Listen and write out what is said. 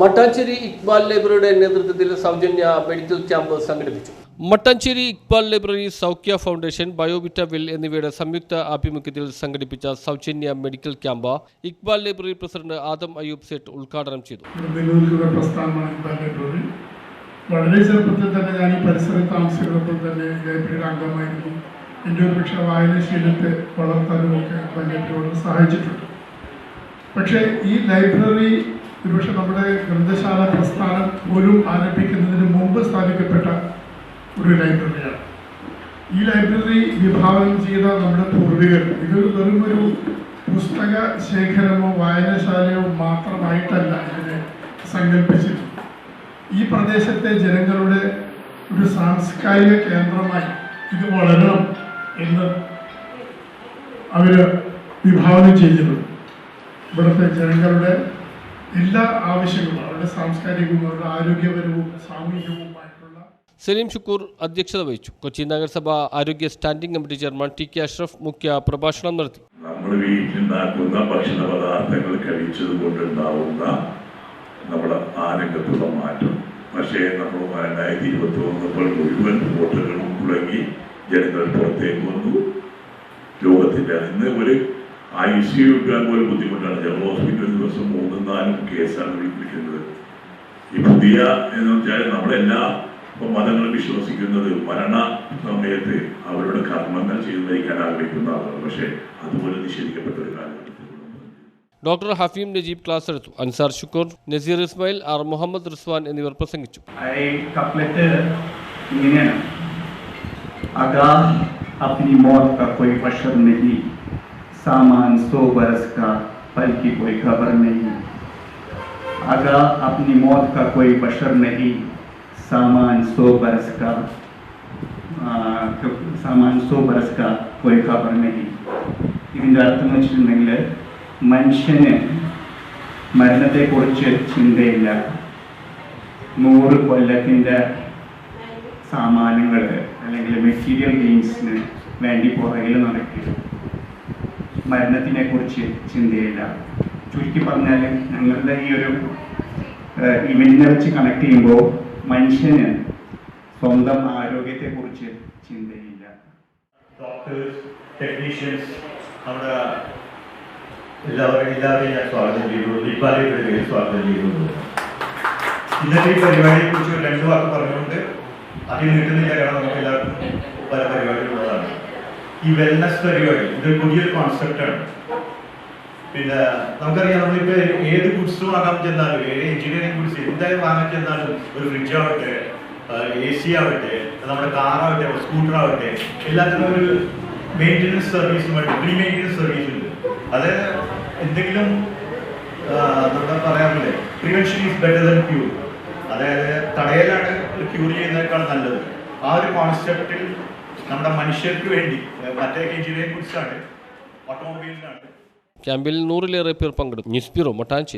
Mattancherry Iqbal ലൈബ്രറിയുടെ നേതൃത്വത്തിൽ സൗജന്യ മെഡിക്കൽ ക്യാമ്പ് സംഘടിപ്പിച്ചു. Mattancherry Iqbal library Saukhya foundation Biovita will എന്നിവയുടെ സംയുക്ത ആഭിമുഖ്യത്തിൽ സംഘടിപ്പിച്ച സൗജന്യ medical camp Iqbal library president Adam Ayyub Sait ഉദ്ഘാടനം ചെയ്തു. വളരെ ചെറുപ്പത്തിൽ തന്നെ ഞാൻ ഈ പരിസരത്ത് താമസിക്കുന്നപ്പോൾ തന്നെ ലൈബ്രറിയുടെ അംഗമായിരുന്നു. എന്റെ ഒരു പക്ഷേ വായനാശീലത്തെ വളർത്താനും ഒക്കെ ലൈബ്രറിയോട് സഹായിച്ചിട്ടുണ്ട്. പക്ഷേ ഈ ലൈബ്രറി ഗ്രന്ഥശാല പ്രസ്ഥാനം പോലും ആരംഭിക്കുന്നതിന് മുമ്പ് സ്ഥാപിക്കപ്പെട്ട ഒരു ലൈബ്രറിയാണ്. ഈ ലൈബ്രറി വിഭാവനം ചെയ്ത നമ്മുടെ പൂർവികർ ഇതൊരു വെറും ഒരു പുസ്തക ശേഖരമോ വായനശാലയോ മാത്രമായിട്ടല്ല ഇതിനെ സങ്കല്പിച്ചിരുന്നു ഈ പ്രദേശത്തെ ജനങ്ങളുടെ ഒരു സാംസ്കാരിക കേന്ദ്രമായി ഇത് വളരണം എന്ന് അവർ വിഭാവനം ചെയ്തിരുന്നു ഇവിടുത്തെ ജനങ്ങളുടെ എല്ലാ ആവശ്യങ്ങളും അവരുടെ സാംസ്കാരികവും അവരുടെ ആരോഗ്യപരവും സാമൂഹികവുമായിട്ടുള്ള സലീം ഷുക്കൂർ അധ്യക്ഷത വഹിച്ചു. കൊച്ചി നഗരസഭ ആരോഗ്യ standing committee chairman T K Ashraf മുഖ്യ പ്രഭാഷണം നടത്തി. നമ്മൾ വീട്ടിലുണ്ടാക്കുന്ന ഭക്ഷണ പദാർത്ഥങ്ങൾ കഴിച്ചത് കൊണ്ടുണ്ടാവുന്ന നമ്മുടെ ആരോഗ്യത്തുള്ള മാറ്റം. പക്ഷേ നമ്മൾ രണ്ടായിരത്തി ഇരുപത്തി ഒന്നപ്പോൾ മുഴുവൻ വോട്ടുകളും തുടങ്ങി ജനങ്ങൾ പുറത്തേക്ക് വന്നു. ലോകത്തിന്റെ ഇന്ന് ഒരു ഐ സി യു കിട്ടാൻ പോലും ബുദ്ധിമുട്ടാണ്. ജനറൽ ഹോസ്പിറ്റൽ ദിവസം മൂന്നും നാലും കേസാണ് വിളിപ്പിക്കുന്നത് ഈ പുതിയ എന്ന് വെച്ചാൽ നമ്മളെല്ലാ ഇപ്പൊ മതങ്ങൾ വിശ്വസിക്കുന്നത് മരണ സമയത്ത് അവരുടെ കർമ്മങ്ങൾ ചെയ്തു നയിക്കാൻ ആഗ്രഹിക്കുന്ന ആളുകൾ പക്ഷേ അതുപോലെ നിഷേധിക്കപ്പെട്ട ഒരു കാലഘട്ടത്തിൽ ഡോക്ടർ ഹഫീം നജീബ് ക്ലാസ് എടുത്തു. അൻസാർ ഷുക്കൂർ നസീർ ഇസ്മായിൽ ആർ മുഹമ്മദ് റിസ്വാൻ എന്നിവർ പ്രസംഗിച്ചു. I सामान सौ बरस का पल की कोई खबर नहीं आगाह अपनी मौत का कोई बशर नहीं सामान सौ बरस का ആ, സാമാൻ സോ ബറസ് കാ കോയി ഖബർ നഹി ഇതിൻ്റെ അർത്ഥം എന്ന് വെച്ചിട്ടുണ്ടെങ്കിൽ മനുഷ്യന് മരണത്തെക്കുറിച്ച് ചിന്തയില്ല നൂറ് കൊല്ലത്തിൻ്റെ സാമാനങ്ങൾ അല്ലെങ്കിൽ മെറ്റീരിയൽ ഗെയിംസിന് വേണ്ടി പുറകിൽ നടക്കുക മരണത്തിനെ കുറിച്ച് ചിന്തയില്ല. ചുരുക്കി പറഞ്ഞാൽ ഞങ്ങളുടെ ഈ ഒരു ഇവന്റിനെ വെച്ച് കണക്ട് ചെയ്യുമ്പോൾ മനുഷ്യന് സ്വന്തം ആരോഗ്യത്തെക്കുറിച്ച് ചിന്തയില്ല. ഡോക്ടേഴ്സ് ടെക്നീഷ്യൻസ് നമ്മുടെ എല്ലാവരും എല്ലാവരെയും ഞാൻ സ്വാഗതം ചെയ്തു ദീപാലിയുടെ സ്വാഗതം ചെയ്തു ഇന്നത്തെ ഈ പരിപാടിയെ കുറിച്ച് രണ്ടു വാക്ക് പറഞ്ഞുകൊണ്ട് അതിൽ നിൽക്കുന്നില്ല കാരണം നമുക്ക് എല്ലാവർക്കും പല പരിപാടികളുള്ളതാണ് ഈ വെൽനസ് പരിപാടി. ഇതൊരു പുതിയൊരു കോൺസെപ്റ്റാണ് പിന്നെ നമുക്കറിയാം നമ്മളിപ്പോ ഏത് ഗുഡ്സ് വാങ്ങാൻ ചെന്നാലും ഏത് എഞ്ചിനീയറിംഗ് ഗുഡ്സ് എന്തായാലും വാങ്ങാൻ ചെന്നാലും ഒരു ഫ്രിഡ്ജ് ആവട്ടെ എ സി ആവട്ടെ നമ്മുടെ കാറാവട്ടെ സ്കൂട്ടർ ആവട്ടെ എല്ലാത്തിനും ഒരു മെയിന്റനൻസ് സർവീസ് വേണ്ടി പ്രീ മെയിന്റനൻസ് സർവീസ് ഉണ്ട്. അത് എന്തെങ്കിലും പറയാൻ പറയാറില്ലേ prevention is better than cure അതായത് തടയലാണ് ക്യൂർ ചെയ്യുന്നതിനേക്കാൾ നല്ലത്. ആ ഒരു കോൺസെപ്റ്റിൽ നമ്മുടെ മനുഷ്യർക്ക് വേണ്ടി മറ്റേ എഞ്ചിനീയറിംഗ് കുറിച്ചാണ് ഓട്ടോമൊബൈലിനാണ് ക്യാമ്പിൽ നൂറിലേറെ പേർ പങ്കെടുത്തു. News bureau Mattancherry.